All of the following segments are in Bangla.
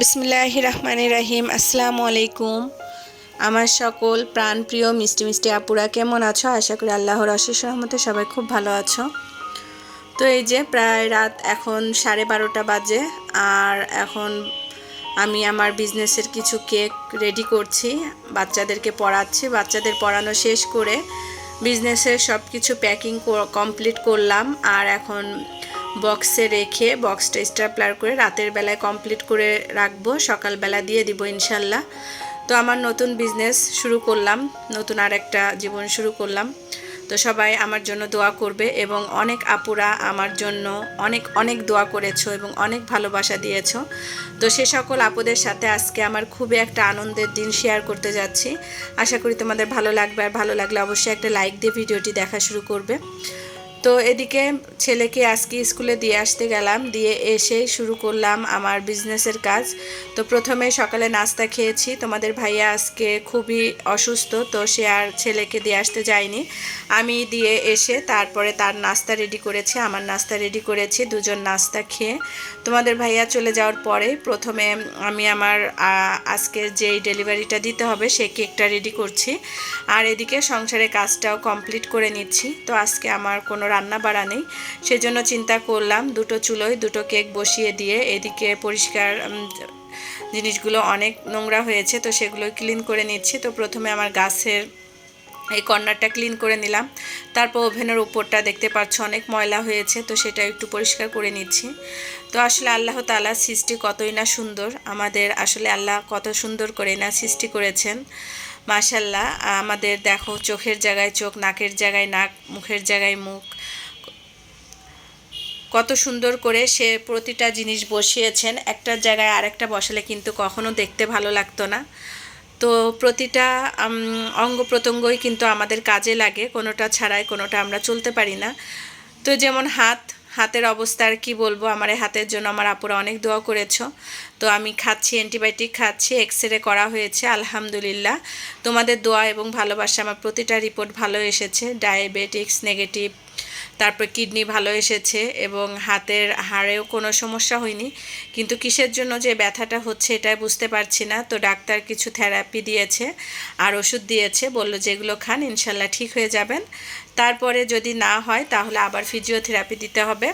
বিসমিল্লাহ রহমান রাহিম, আসসালামু আলাইকুম। আমার সকল প্রাণপ্রিয় মিষ্টি মিষ্টি আপুরা, কেমন আছো? আশা করি আল্লাহর অশেষ রহমতে সবাই খুব ভালো আছো। তো এই যে প্রায় রাত এখন সাড়ে বারোটা বাজে, আর এখন আমি আমার বিজনেসের কিছু কেক রেডি করছি, বাচ্চাদেরকে পড়াচ্ছি। বাচ্চাদের পড়ানো শেষ করে বিজনেসের সব কিছু প্যাকিং কমপ্লিট করলাম, আর এখন বক্সে রেখে বক্সটা স্টাপলার করে রাতের বেলায় কমপ্লিট করে রাখব। সকালবেলা দিয়ে দিব ইনশাল্লাহ। তো আমার নতুন বিজনেস শুরু করলাম, নতুন আর একটা জীবন শুরু করলাম। তো সবাই আমার জন্য দোয়া করবে এবং অনেক আপুরা আমার জন্য অনেক অনেক দোয়া করেছ এবং অনেক ভালোবাসা দিয়েছ। তো সে সকল আপুদের সাথে আজকে আমার খুবই একটা আনন্দের দিন শেয়ার করতে যাচ্ছি। আশা করি তোমাদের ভালো লাগবে আর ভালো লাগলে অবশ্যই একটা লাইক দিয়ে ভিডিওটি দেখা শুরু করবে। তো এদিকে ছেলেকে আজকে স্কুলে দিয়ে আসতে গেলাম, দিয়ে এসে শুরু করলাম আমার বিজনেসের কাজ। তো প্রথমে সকালে নাস্তা খেয়েছি। তোমাদের ভাইয়া আজকে খুবই অসুস্থ, তো সে আর ছেলেকে দিয়ে আসতে যায়নি। আমি দিয়ে এসে তারপরে তার নাস্তা রেডি করেছি, আমার নাস্তা রেডি করেছি, দুজন নাস্তা খেয়ে। তোমাদের ভাইয়া চলে যাওয়ার পরে প্রথমে আমি আমার আজকের যেই ডেলিভারিটা দিতে হবে সেই কেকটা রেডি করছি। আর এদিকে সংসারের কাজটাও কমপ্লিট করে নিচ্ছি। তো আজকে আমার কোনো রান্না বাড়া নেই। সেজন্য চিন্তা করলাম দুটো চুলোয় দুটো কেক বসিয়ে দিয়ে এদিকে পরিষ্কার জিনিসগুলো অনেক নোংরা হয়েছে তো সেগুলো ক্লিন করে নিচ্ছি। তো প্রথমে আমার গাছের এই কর্নারটা ক্লিন করে নিলাম। তারপর ওভেনের উপরটা দেখতে পাচ্ছ অনেক ময়লা হয়েছে তো সেটা একটু পরিষ্কার করে নিচ্ছি। তো আসলে আল্লাহ তালা সৃষ্টি কতই না সুন্দর। আমাদের আসলে আল্লাহ কত সুন্দর করে না সৃষ্টি করেছেন। মাশাল্লাহ, আমাদের দেখো চোখের জায়গায় চোখ, নাকের জায়গায় নাক, মুখের জায়গায় মুখ। কত সুন্দর করে সে প্রতিটা জিনিস বসিয়েছেন। একটা জায়গায় আরেকটা বসালে কিন্তু কখনো দেখতে ভালো লাগতো না। তো প্রতিটা অঙ্গ প্রত্যঙ্গই কিন্তু আমাদের কাজে লাগে। কোনোটা ছাড়াই, কোনোটা আমরা চলতে পারি না। তো যেমন হাত হাতের অবস্থা আর কী বলব? আমার হাতের জন্য আমার আপুরা অনেক দোয়া করেছ। তো আমি খাচ্ছি অ্যান্টিবায়োটিক খাচ্ছি এক্স রে করা হয়েছে, আলহামদুলিল্লাহ। তোমাদের দোয়া এবং ভালোবাসা আমার প্রতিটা রিপোর্ট ভালো এসেছে। ডায়াবেটিক্স নেগেটিভ তারপর কিডনি ভালো এসেছে এবং হাতের হাড়েও কোনো সমস্যা হয়নি। কিন্তু কিসের জন্য যে ব্যথাটা হচ্ছে এটাই বুঝতে পারছি না। তো ডাক্তার কিছু থেরাপি দিয়েছে আর ওষুধ দিয়েছে, বলল যেগুলো খান, ইনশাল্লাহ ঠিক হয়ে যাবেন। তারপরে যদি না হয় তাহলে আবার ফিজিওথেরাপি দিতে হবে।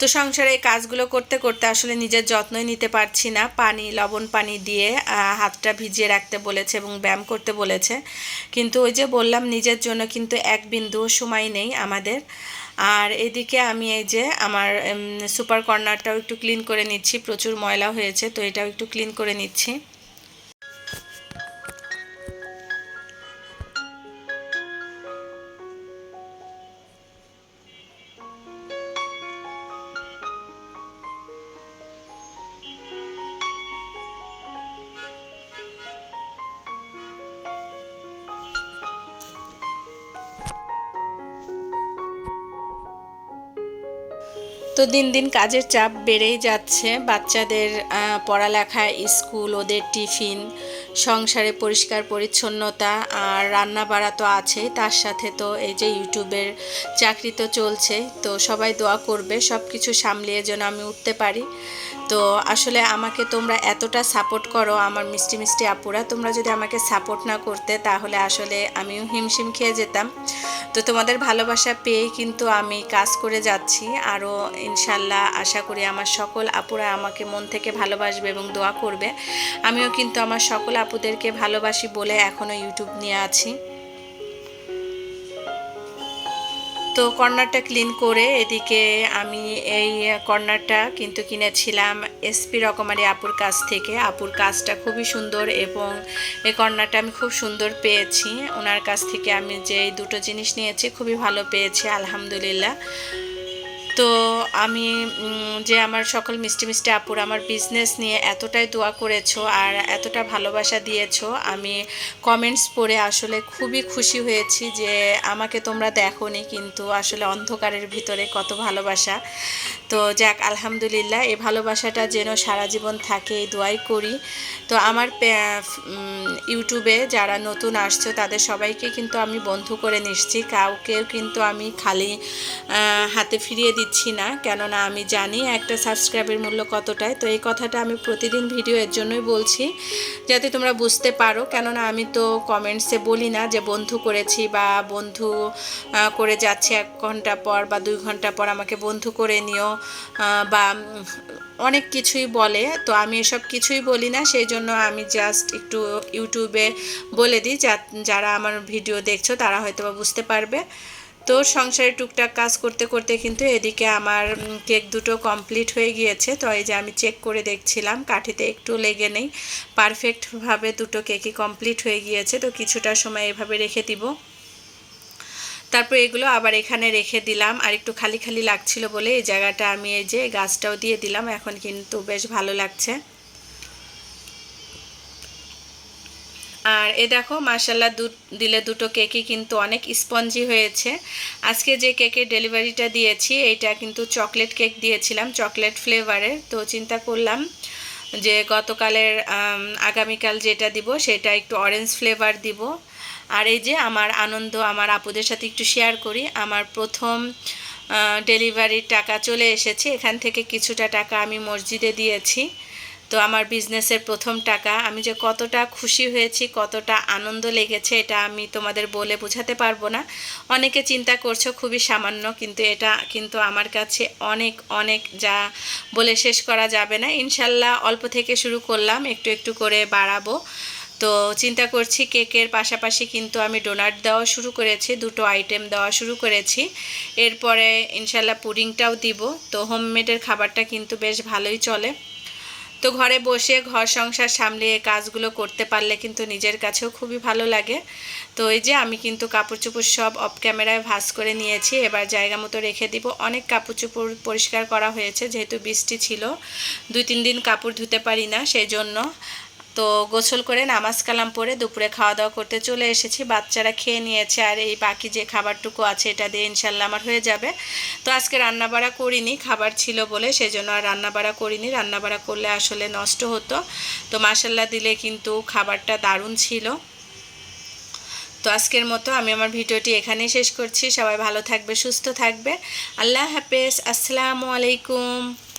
তো সংসারে কাজগুলো করতে করতে আসলে নিজের যত্নই নিতে পারছি না। পানি, লবণ পানি দিয়ে হাতটা ভিজিয়ে রাখতে বলেছে এবং ব্যায়াম করতে বলেছে। কিন্তু ওই যে বললাম, নিজের জন্য কিন্তু এক বিন্দুও সময় নেই আমাদের। আর এদিকে আমি এই যে আমার সুপার কর্নারটাও একটু ক্লিন করে নিচ্ছি। প্রচুর ময়লা হয়েছে, তো এটাও একটু ক্লিন করে নিচ্ছি। তো দিন দিন কাজের চাপ বেড়েই যাচ্ছে। বাচ্চাদের পড়ালেখা, স্কুল, ওদের টিফিন, সংসারে পরিষ্কার পরিচ্ছন্নতা আর রান্না বাড়া তো আছেই। তার সাথে তো এই যে ইউটিউবের চাকরি তো চলছে তো সবাই দোয়া করবে সব কিছু সামলিয়ে যেন আমি উঠতে পারি। তো আসলে আমাকে তোমরা এতটা সাপোর্ট করো, আমার মিষ্টি মিষ্টি আপুরা। তোমরা যদি আমাকে সাপোর্ট না করতে, তাহলে আসলে আমিও হিমশিম খেয়ে যেতাম। তো তোমাদের ভালোবাসা পেয়ে কিন্তু আমি কাজ করে যাচ্ছি। আরও ইনশাল্লাহ আশা করি আমার সকল আপুরা আমাকে মন থেকে ভালোবাসবে এবং দোয়া করবে। আমিও কিন্তু আমার সকল আপুদেরকে ভালোবাসি বলে এখনও ইউটিউব নিয়ে আছি। তো কর্নারটা ক্লিন করে এদিকে আমি এই কর্নারটা কিন্তু কিনেছিলাম এসপি রকমারি আপুর কাছ থেকে। আপুর কাজটা খুবই সুন্দর এবং এই কর্নারটা আমি খুব সুন্দর পেয়েছি। ওনার কাছ থেকে আমি যে দুটো জিনিস নিয়েছি খুবই ভালো পেয়েছি, আলহামদুলিল্লাহ। তো আমি যে আমার সকল মিষ্টি মিষ্টি আপুর আমার বিজনেস নিয়ে এতটাই দোয়া করেছ আর এতটা ভালোবাসা দিয়েছ, আমি কমেন্টস পড়ে আসলে খুবই খুশি হয়েছি যে আমাকে তোমরা দেখো কিন্তু আসলে অন্ধকারের ভিতরে কত ভালোবাসা। তো যাক, আলহামদুলিল্লাহ, এই ভালোবাসাটা যেন সারা জীবন থাকে এই দোয়াই করি। তো আমার ইউটিউবে যারা নতুন আসছো তাদের সবাইকে কিন্তু আমি বন্ধু করে নিচ্ছি কাউকেও কিন্তু আমি খালি হাতে ফিরিয়ে দিচ্ছি দিচ্ছি না, কেননা আমি জানি একটা সাবস্ক্রাইবের মূল্য কতটায়। তো এই কথাটা আমি প্রতিদিন ভিডিও এর জন্যই বলছি, যাতে তোমরা বুঝতে পারো। কেননা আমি তো কমেন্টসে বলি না যে বন্ধু করেছি বা বন্ধু করে যাচ্ছে এক ঘণ্টা পর বা দুই ঘণ্টা পর আমাকে বন্ধু করে নিও বা অনেক কিছুই বলে। তো আমি এসব কিছুই বলি না, সেই জন্য আমি জাস্ট একটু ইউটিউবে বলে দিই যারা আমার ভিডিও দেখছ তারা হয়তো বা বুঝতে পারবে। তো সংসারে টুকটাক কাজ করতে করতে কিন্তু এদিকে আমার কেক দুটো কমপ্লিট হয়ে গিয়েছে। তো এই যে আমি চেক করে দেখছিলাম, কাঠিতে একটু লেগে নেই। পারফেক্টভাবে দুটো কেকই কমপ্লিট হয়ে গিয়েছে। তো কিছুটা সময় এভাবে রেখে দিব। তারপর এগুলো আবার এখানে রেখে দিলাম। আর একটু খালি খালি লাগছিল বলে এই জায়গাটা আমি এই যে গাছটাও দিয়ে দিলাম। এখন কিন্তু বেশ ভালো লাগছে। আর এ দেখো মার্শাল্লাহ দু, দিলে দুটো কেকই কিন্তু অনেক স্পঞ্জি হয়েছে। আজকে যে কেকের ডেলিভারিটা দিয়েছি, এইটা কিন্তু চকলেট কেক দিয়েছিলাম, চকলেট ফ্লেভারের তো চিন্তা করলাম যে গতকালের আগামীকাল যেটা দিব, সেটা একটু অরেঞ্জ ফ্লেভার দিব। আর এই যে আমার আনন্দ, আমার আপুদের সাথে একটু শেয়ার করি, আমার প্রথম ডেলিভারির টাকা চলে এসেছে। এখান থেকে কিছুটা টাকা আমি মসজিদে দিয়েছি। তো আমার বিজনেসের প্রথম টাকা। আমি যে কতটা খুশি হয়েছি, কতটা আনন্দ লেগেছে, এটা আমি তোমাদের বলে বোঝাতে পারব না। অনেকে চিন্তা করছ খুবই সামান্য, কিন্তু এটা কিন্তু আমার কাছে অনেক অনেক যা বলে শেষ করা যাবে না। ইনশাল্লাহ অল্প থেকে শুরু করলাম, একটু একটু করে বাড়াবো। তো চিন্তা করছি কেকের পাশাপাশি কিন্তু আমি ডোনাট দেওয়া শুরু করেছি, দুটো আইটেম দেওয়া শুরু করেছি। এরপরে ইনশাল্লাহ পুডিংটাও দিব। তো হোমমেডের খাবারটা কিন্তু বেশ ভালোই চলে। তো ঘরে বসে ঘর সংসার সামলিয়ে কাজগুলো করতে পারলে কিন্তু নিজের কাছেও খুবই ভালো লাগে। তো এই যে আমি কিন্তু কাপড় চোপড় সব অফ ক্যামেরায় ভাস করে নিয়েছি। এবার জায়গা মতো রেখে দিব। অনেক কাপড় চোপড় পরিষ্কার করা হয়েছে, যেহেতু বৃষ্টি ছিল। দুই, তিন দিন কাপড় ধুতে পারি না সেই জন্য তো গোসল করে নামাজ কালাম পরে দুপুরে খাওয়া দাওয়া করতে চলে এসেছি। বাচ্চারা খেয়ে নিয়েছে আর এই বাকি যে খাবারটুকু আছে এটা দিয়ে ইনশাল্লাহ আমার হয়ে যাবে। তো আজকে রান্নাবাড়া করিনি, খাবার ছিল বলে সেজন্য আর রান্নাবাড়া করিনি। রান্নাবাড়া করলে আসলে নষ্ট হতো। তো মাসাল্লা দিলে কিন্তু খাবারটা দারুণ ছিল। তো আজকের মতো আমি আমার ভিডিওটি এখানেই শেষ করছি। সবাই ভালো থাকবে, সুস্থ থাকবে। আল্লাহ হাফেজ। আসসালামু আলাইকুম।